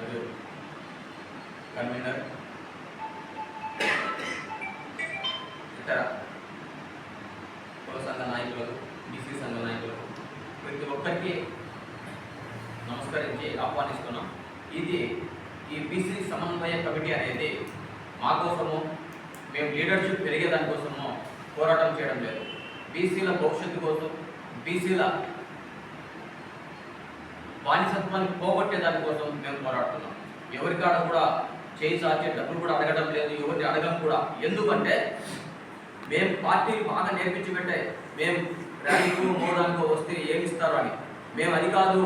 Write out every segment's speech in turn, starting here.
మరియు కన్వీనర్. ఇతర కుల సంఘ నాయకులకు బీసీ సంఘ నాయకులకు ప్రతి ఒక్కరికి నమస్కరించి ఆహ్వానిస్తున్నాం. ఇది ఈ బీసీ సమన్వయ కమిటీ అనేది మా కోసము మేము లీడర్షిప్ పెరిగేదానికోసము పోరాటం చేయడం లేదు. బీసీల భవిష్యత్తు కోసం బీసీల బానిసత్వాన్ని పోగొట్టే దానికోసం మేము పోరాడుతున్నాం. ఎవరికాడ కూడా చేయి చాచే డబ్బులు కూడా అడగడం లేదు ఎవరిని అడగం కూడా. ఎందుకంటే మేము పార్టీ బాగా నేర్పించి పెట్టే మేము ర్యాలీకు మోడానికి వస్తే ఏమి ఇస్తారు అని. మేము అది కాదు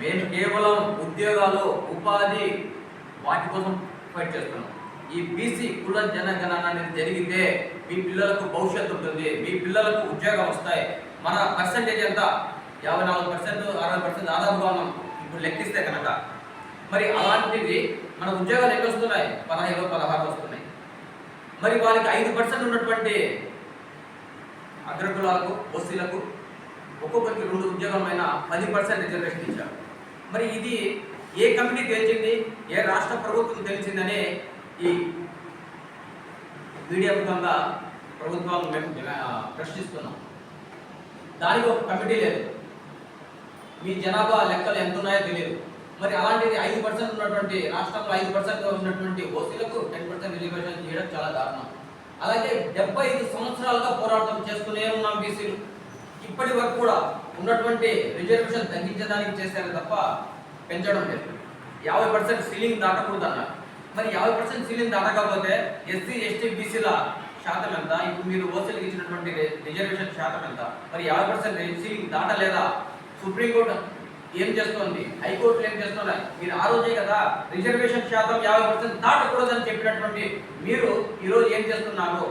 మేము కేవలం ఉద్యోగాలు ఉపాధి వాటి కోసం ఫైట్ చేస్తున్నాం. ఈ బీసీ కుల జనగణన అనేది జరిగితే మీ పిల్లలకు భవిష్యత్తు ఉంటుంది మీ పిల్లలకు ఉద్యోగం వస్తాయి. మన పర్సంటేజ్ ఎంత? యాభై నాలుగు పర్సెంట్ అరవై పర్సెంట్ దాదాపుగా ఉన్నాం ఇప్పుడు లెక్కిస్తే కనుక. మరి అలాంటివి మన ఉద్యోగాలు ఎన్ని వస్తున్నాయి? పదహైదు పదహారు వస్తున్నాయి. మరి వాళ్ళకి ఐదు పర్సెంట్ ఉన్నటువంటి అగ్రకులాలకు ఓసీలకు ఒక్కొక్కరికి రెండు ఉద్యోగమైన పది పర్సెంట్ రిజర్వేషన్ ఇచ్చారు. మరి ఇది ఏ కంపెనీ తెలిసింది ఏ రాష్ట్ర ప్రభుత్వం తెలిసిందనే ఈ మీడియా ముఖంగా ప్రభుత్వం మేము ప్రశ్నిస్తున్నాం. దానికి ఒక కమిటీ లేదు. మీ జనాభా లెక్కలు ఎంత ఉన్నాయో తెలియదు. మరి అలాంటిది ఐదు పర్సెంట్ ఉన్నటువంటి రాష్ట్రంలో ఐదు పర్సెంట్ ఉన్నటువంటి ఓసీలకు టెన్ పర్సెంట్ రిజర్వేషన్ చేయడం చాలా దారుణం. అలాగే డెబ్బై ఐదు సంవత్సరాలుగా పోరాటం చేస్తూనే ఉన్నాం బీసీలు. ఇప్పటి వరకు కూడా ఉన్నటువంటి రిజర్వేషన్ తగ్గించడానికి చేశారు తప్ప పెంచడం లేదు. యాభై పర్సెంట్ సీలింగ్ దాటకూడదు అన్నారు మరి యాభై పర్సెంట్ సీలింగ్ దాటకపోతే ఎస్సీ ఎస్టీ బీసీల శాతం ఎంత? ఇప్పుడు మీరు ఓసీలకు ఇచ్చినటువంటి రిజర్వేషన్ శాతం ఎంత? మరి యాభై పర్సెంట్ సీలింగ్ దాటలేదా? సుప్రీంకోర్టు ఏం చేస్తోంది? హైకోర్టు ఏం చేస్తున్నాయి మీరు ఆ రోజే కదా రిజర్వేషన్ శాతం యాభై పర్సెంట్ దాటకూడదని చెప్పినటువంటి మీరు ఈరోజు ఏం చేస్తున్నారు?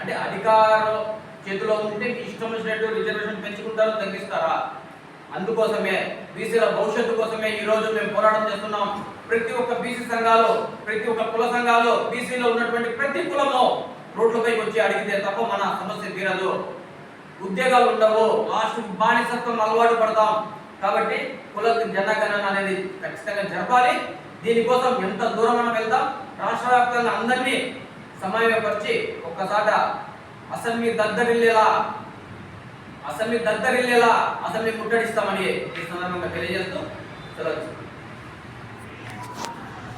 అంటే అధికారం చేతిలో ఉంటే మీ ఇష్టం వచ్చినట్టు రిజర్వేషన్ పెంచుకుంటారు తగ్గిస్తారా? అందుకోసమే బీసీల భవిష్యత్తు కోసమే ఈరోజు మేము పోరాటం చేస్తున్నాం. ప్రతి ఒక్క బీసీ సంఘాలు ప్రతి ఒక్క కుల సంఘాలు బీసీలో ఉన్నటువంటి ప్రతి కులము రోడ్లపైకి వచ్చి అడిగితే తప్ప మన సమస్య తీరదు. ఉద్యోగాలు ఉండవు. లాస్ట్ బానిసత్వం అలవాటు పడతాం. కాబట్టి కుల జనగణన అనేది ఖచ్చితంగా జరపాలి. దీనికోసం ఎంత దూరం మనం వెళ్తాం? రాష్ట్ర వ్యాప్తంగా అందరినీ సమన్వయపరిచి ఒక్కసాట అసెంబ్లీ దద్దరిల్లేలా అసెంబ్లీ దద్దరిల్లేలా అసెంబ్లీ ముట్టడిస్తామని ఈ సందర్భంగా తెలియజేస్తూ సెలవు